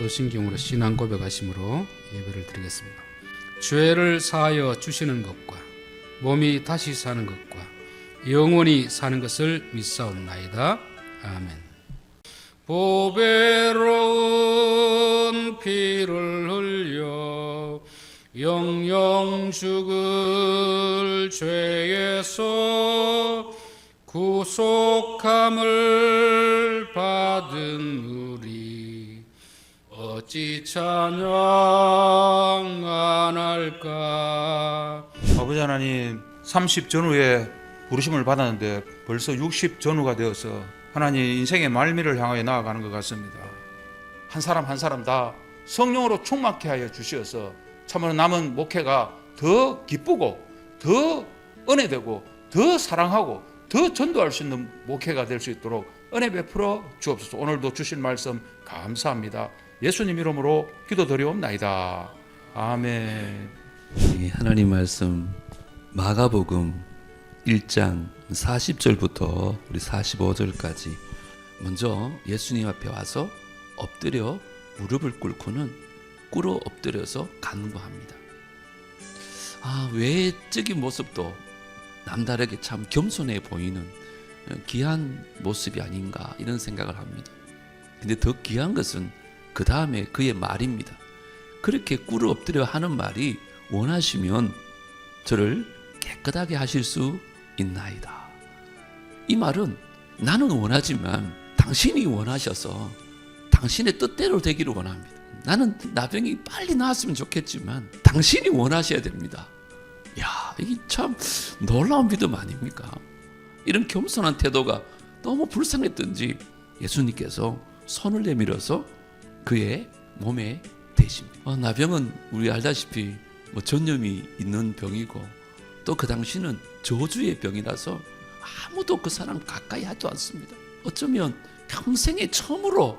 사도신경으로 신앙 고백하심으로 예배를 드리겠습니다. 죄를 사하여 주시는 것과 몸이 다시 사는 것과 영원히 사는 것을 믿사옵나이다. 아멘. 보배로운 피를 흘려 영영 죽을 죄에서 구속함을 어찌 찬양 안 할까 아버지 하나님 30 전후에 부르심을 받았는데 벌써 60 전후가 되어서 하나님 인생의 말미를 향하여 나아가는 것 같습니다. 한 사람 한 사람 다 성령으로 충만케 하여 주시어서 참으로 남은 목회가 더 기쁘고 더 은혜되고 더 사랑하고 더 전도할 수 있는 목회가 될 수 있도록 은혜 베풀어 주옵소서. 오늘도 주신 말씀 감사합니다. 예수님 이름으로 기도드리옵나이다. 아멘. 이 하나님 말씀 마가복음 1장 40절부터 우리 45절까지 먼저 예수님 앞에 와서 엎드려 무릎을 꿇고는 꿇어 엎드려서 간구합니다. 아, 외적인 모습도 남다르게 참 겸손해 보이는 귀한 모습이 아닌가 이런 생각을 합니다. 근데 더 귀한 것은 그 다음에 그의 말입니다. 그렇게 꿇어 엎드려 하는 말이 원하시면 저를 깨끗하게 하실 수 있나이다. 이 말은 나는 원하지만 당신이 원하셔서 당신의 뜻대로 되기를 원합니다. 나는 나병이 빨리 나았으면 좋겠지만 당신이 원하셔야 됩니다. 야, 이게 참 놀라운 믿음 아닙니까? 이런 겸손한 태도가 너무 불쌍했던지 예수님께서 손을 내밀어서 그의 몸에 대십니다. 어, 나병은 우리 알다시피 뭐 전염이 있는 병이고 또 그 당시는 저주의 병이라서 아무도 그 사람 가까이 하지 않습니다. 어쩌면 평생에 처음으로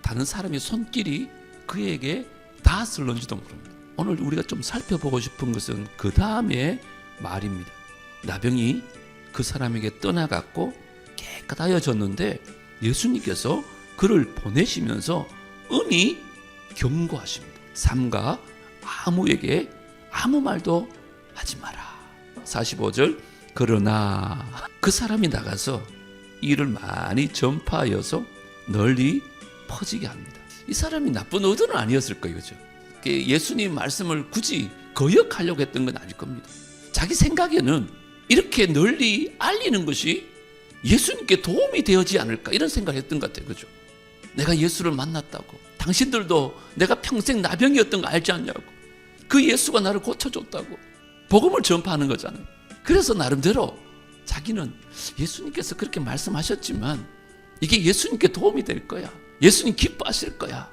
다른 사람의 손길이 그에게 닿았을런지도 모릅니다. 오늘 우리가 좀 살펴보고 싶은 것은 그 다음의 말입니다. 나병이 그 사람에게 떠나갔고 깨끗하여졌는데 예수님께서 그를 보내시면서 음이 경고하십니다. 삼가 아무에게 아무 말도 하지 마라. 45절 그러나 그 사람이 나가서 이를 많이 전파하여서 널리 퍼지게 합니다. 이 사람이 나쁜 의도는 아니었을 거예요. 그죠? 예수님 말씀을 굳이 거역하려고 했던 건 아닐 겁니다. 자기 생각에는 이렇게 널리 알리는 것이 예수님께 도움이 되어지 않을까 이런 생각을 했던 것 같아요. 그죠? 내가 예수를 만났다고. 당신들도 내가 평생 나병이었던 거 알지 않냐고. 그 예수가 나를 고쳐줬다고. 복음을 전파하는 거잖아요. 그래서 나름대로 자기는 예수님께서 그렇게 말씀하셨지만 이게 예수님께 도움이 될 거야. 예수님 기뻐하실 거야.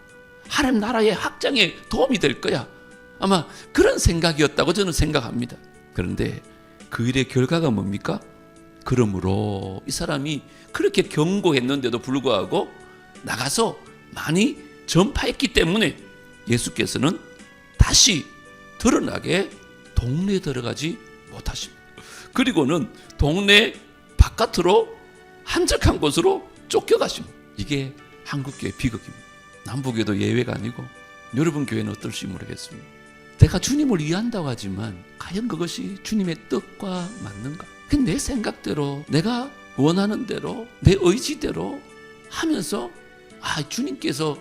하나님 나라의 확장에 도움이 될 거야. 아마 그런 생각이었다고 저는 생각합니다. 그런데 그 일의 결과가 뭡니까? 그러므로 이 사람이 그렇게 경고했는데도 불구하고 나가서 많이 전파했기 때문에 예수께서는 다시 드러나게 동네에 들어가지 못하십니다. 그리고는 동네 바깥으로 한적한 곳으로 쫓겨가십니다. 이게 한국교회 비극입니다. 남북에도 예외가 아니고 여러분 교회는 어떨지 모르겠습니다. 내가 주님을 이해한다고 하지만 과연 그것이 주님의 뜻과 맞는가? 내 생각대로 내가 원하는 대로 내 의지대로 하면서 아 주님께서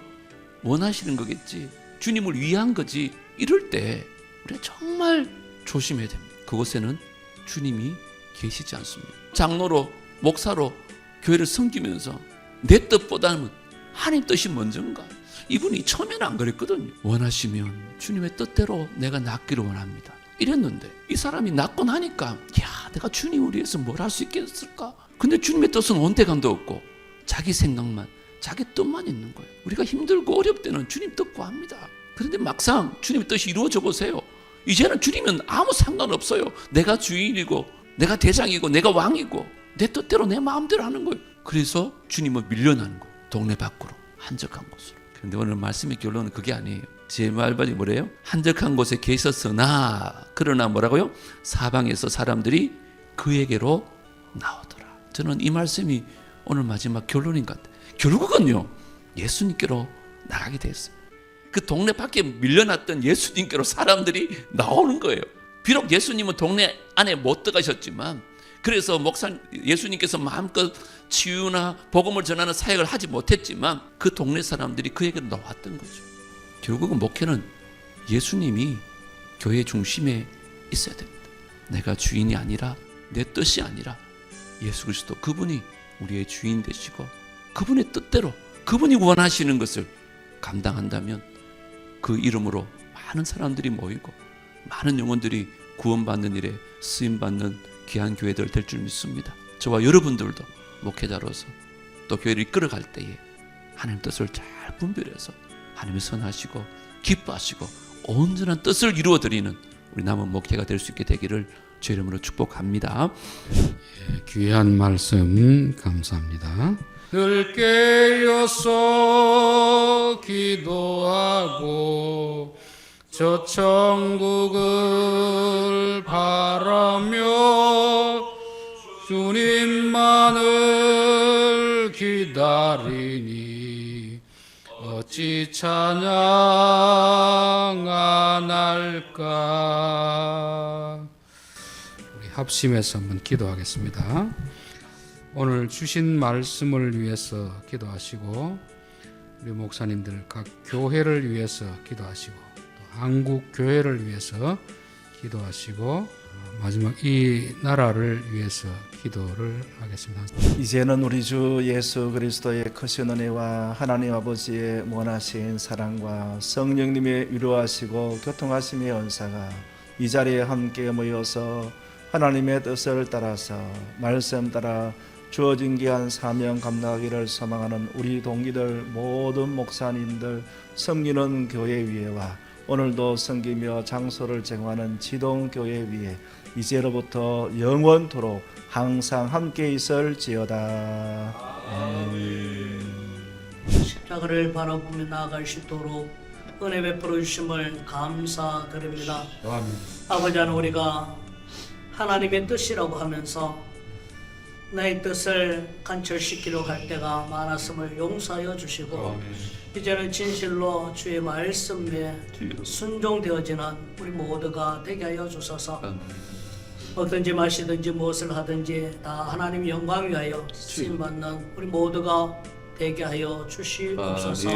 원하시는 거겠지 주님을 위한 거지 이럴 때 우리가 정말 조심해야 됩니다. 그곳에는 주님이 계시지 않습니다. 장로로 목사로 교회를 섬기면서 내 뜻보다는 하나님 뜻이 먼저인가? 이분이 처음에는 안 그랬거든요. 원하시면 주님의 뜻대로 내가 낫기를 원합니다. 이랬는데 이 사람이 낫고 나니까 야 내가 주님을 위해서 뭘 할 수 있겠을까? 근데 주님의 뜻은 온데간도 없고 자기 생각만 자기 뜻만 있는 거예요. 우리가 힘들고 어렵 때는 주님 뜻 구합니다. 그런데 막상 주님의 뜻이 이루어져 보세요. 이제는 주님은 아무 상관없어요. 내가 주인이고 내가 대장이고 내가 왕이고 내 뜻대로 내 마음대로 하는 거예요. 그래서 주님은 밀려나는 거예요. 동네 밖으로 한적한 곳으로. 그런데 오늘 말씀의 결론은 그게 아니에요. 제 말반이 뭐래요? 한적한 곳에 계셨으나 그러나 뭐라고요? 사방에서 사람들이 그에게로 나오더라. 저는 이 말씀이 오늘 마지막 결론인 것 같아요. 결국은요 예수님께로 나가게 됐어요. 그 동네 밖에 밀려났던 예수님께로 사람들이 나오는 거예요. 비록 예수님은 동네 안에 못 들어가셨지만 그래서 목사 예수님께서 마음껏 치유나 복음을 전하는 사역을 하지 못했지만 그 동네 사람들이 그에게로 나왔던 거죠. 결국은 목회는 예수님이 교회 중심에 있어야 됩니다. 내가 주인이 아니라 내 뜻이 아니라 예수 그리스도 그분이 우리의 주인 되시고 그분의 뜻대로 그분이 원하시는 것을 감당한다면 그 이름으로 많은 사람들이 모이고 많은 영혼들이 구원받는 일에 쓰임 받는 귀한 교회들 될 줄 믿습니다. 저와 여러분들도 목회자로서 또 교회를 이끌어갈 때에 하나님 뜻을 잘 분별해서 하나님이 선하시고 기뻐하시고 온전한 뜻을 이루어 드리는 우리 남은 목회가 될 수 있게 되기를 주 이름으로 축복합니다. 귀한 말씀 감사합니다. 늘 깨어서 기도하고 저 천국을 바라며 주님만을 기다리니 어찌 찬양 안 할까 우리 합심해서 한번 기도하겠습니다. 오늘 주신 말씀을 위해서 기도하시고 우리 목사님들 각 교회를 위해서 기도하시고 또 한국 교회를 위해서 기도하시고 어, 마지막 이 나라를 위해서 기도를 하겠습니다. 이제는 우리 주 예수 그리스도의 크신 은혜와 하나님 아버지의 원하신 사랑과 성령님의 위로하시고 교통하심의 은사가 이 자리에 함께 모여서 하나님의 뜻을 따라서 말씀 따라 주어진 귀한 사명 감당하기를 소망하는 우리 동기들 모든 목사님들 섬기는 교회 위에와 오늘도 섬기며 장소를 정하는 지동 교회 위에 이제로부터 영원토록 항상 함께 있을지어다. 십자가를 바라보며 나아갈 수 있도록 은혜 베풀어 주심을 감사드립니다. 아버지 하나님 우리가 하나님의 뜻이라고 하면서 나의 뜻을 관철시키려 할 때가 많았음을 용서하여 주시고 이제는 진실로 주의 말씀에 순종되어지는 우리 모두가 되게 하여 주소서. 어떤지 마시든지 무엇을 하든지 다 하나님 영광 위하여 쓰임 받는 우리 모두가 되게 하여 주시옵소서.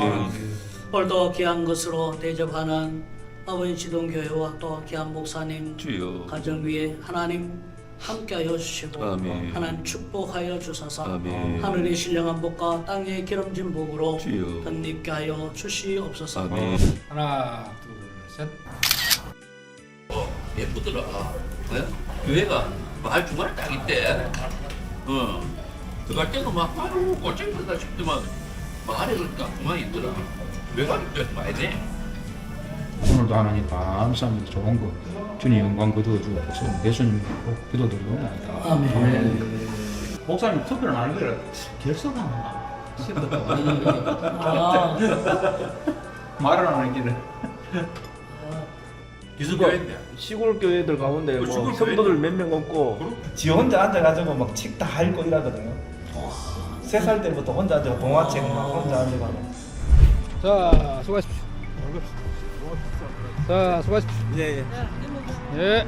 오늘도 귀한 것으로 대접하는 아버지 지동교회와 또 귀한 목사님. 가정 위에 하나님 함께하여 주시고 아멘. 하나님 축복하여 주소서 아멘. 하늘의 신령한 복과 땅의 기름진 복으로 주여. 덧입게 하여 주시옵소서. 아멘. 하나, 둘, 셋. 예쁘더라. 네? 교회가 마을 중간에 딱 있대. 어. 들어갈 때는 막 아유 꼴찌다 싶더만 마을에 그러니까 그만 있더라. 외곽 때 많이 돼. 오늘도 하나님 감사합니다. 좋은 거 주님 영광 거두어주고 계속 예수님 꼭 기도드리옵나이다. 아멘. 목사님 투표를 안 하는 거라 결석하나? 아, 말을 안 하는 길에. 기숙교회인데. 시골 교회들 가운데 그뭐 시골 성도들 몇 명 없고. 지 혼자 앉아가지고 막 책 다 읽고 이러거든요. 세 살 때부터 혼자 앉아 동화책 막 혼자 앉아가지고. 자 수고하십시오 자 수고하십시오 예 예. 예